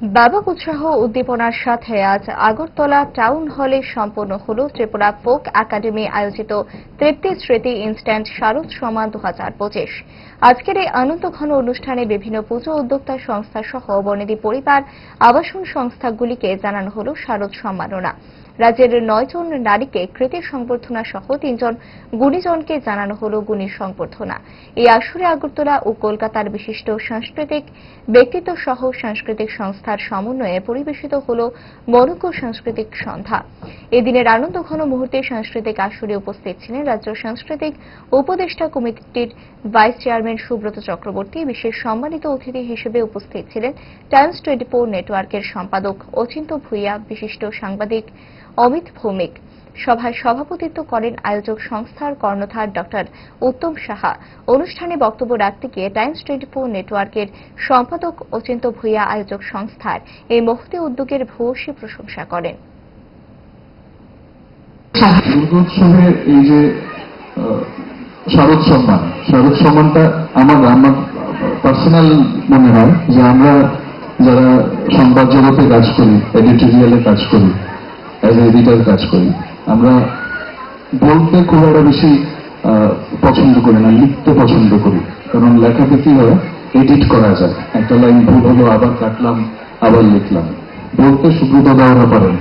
ব্যাপক উৎসাহ উদ্দীপনার সাথে আজ আগরতলা টাউন হলে সম্পন্ন হল ত্রিপুরা ফোক একাডেমি আয়োজিত তৃপ্তি স্মৃতি ইনস্ট্যান্ট শারদ সমান দু হাজার পঁচিশ। আজকের এই আনন্দঘন অনুষ্ঠানে বিভিন্ন পুজো উদ্যোক্তা সংস্থা সহ বনেদি পরিবার, আবাসন সংস্থাগুলিকে জানানো হল শারদ সম্মাননা। রাজ্যের নয়জন নারীকে কৃতি সংবর্ধনা সহ তিনজন গুণীজনকে জানানো হল গুণী সংবর্ধনা। এই আসরে আগরতলা ও কলকাতার বিশিষ্ট সাংস্কৃতিক ব্যক্তিত্ব সহ সাংস্কৃতিক সংস্থার সমন্বয়ে পরিবেশিত হল মনজ্ঞ সাংস্কৃতিক সন্ধ্যা। এদিনের আনন্দঘন মুহূর্তে সাংস্কৃতিক আসরে উপস্থিত ছিলেন রাজ্য সাংস্কৃতিক উপদেষ্টা কমিটির ভাইস চেয়ারম্যান সুব্রত চক্রবর্তী। বিশেষ সম্মানিত অতিথি হিসেবে উপস্থিত ছিলেন টাইমস টোয়েন্টি নেটওয়ার্কের সম্পাদক অচিন্ত ভূঁইয়া। বিশিষ্ট সাংবাদিক অমিত ভৌমিক। সভায় সভাপতিত্ব করেন আয়োজক সংস্থার কর্ণধার ডক্টর উত্তম সাহা। অনুষ্ঠানে বক্তব্য রাখতে গিয়ে টাইমস টোয়েন্টি ফোর নেটওয়ার্কের সম্পাদক অচিন্ত ভূঁইয়া আয়োজক সংস্থার এই মহতি উদ্যোগের ভূয়সী প্রশংসা করেন। এই যে শারদ সম্মান, শারদ সম্মানটা আমার আমার পার্সোনাল মনে হয় যে আমরা যারা সংবাদ জগতে কাজ করি এডিটোরিয়ালে কাজ করি অ্যাজ এডিটর কাজ করি। আমরা বলতে খুব একটা বেশি পছন্দ করি না, লিখতে পছন্দ করি। কারণ লেখাতে কি হয় এডিট করা যায়। একটা লাইন ভুল হলো, আবার কাটলাম, আবার লিখলাম। বলতে সুব্রত দেওয়া পারেন,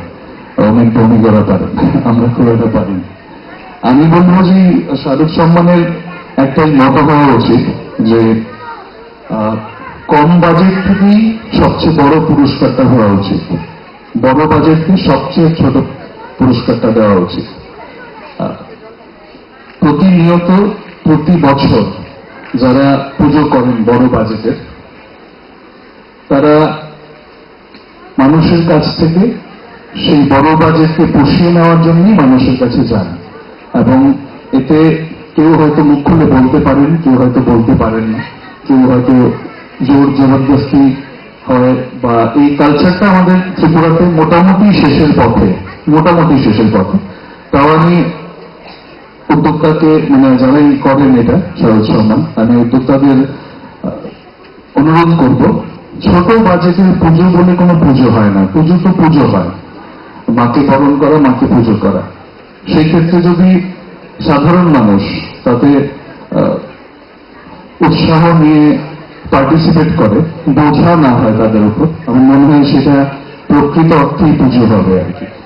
অনেক ভূমিকারা পারেন, আমরা খুব একটা পারি আমি বলব যে শারদ সম্মানের একটাই মত হওয়া উচিত যে কম বাজেট থেকেই সবচেয়ে বড় পুরস্কারটা হওয়া উচিত। বড় বাজেটকে সবচেয়ে ছোট পুরস্কারটা দেওয়া উচিত। প্রতিনিয়ত প্রতি বছর যারা পুজো করেন বড় বাজেটের, তারা মানুষের কাছ থেকে সেই বড় বাজেটকে পুষিয়ে নেওয়ার জন্যই মানুষের কাছে যান। এবং এতে কেউ হয়তো মুখ খুলে বলতে পারেন, কেউ হয়তো বলতে পারেন না, কেউ হয়তো জোর জবরদস্তি বা এই কালচারটা আমাদের ত্রিপুরাতে মোটামুটি শেষের পথে, মোটামুটি শেষের পথে। তাও আমি উদ্যোক্তাকে মানে যারাই করেন এটা, শরৎ সম্মান আমি উদ্যোক্তাদের অনুরোধ করব, ছোট বাজেটের পুজো বলে কোনো পুজো হয় না। পুজো তো পুজো হয়। মাকে বরণ করা, মাকে পুজো করা। সেই ক্ষেত্রে যদি সাধারণ মানুষ তাতে উৎসাহ নিয়ে পার্টিসিপেট করে, বোঝা না হয় তাদের উপর। আমার মনে হয় সেটা প্রকৃত অর্থেই পুজো হবে আর কি।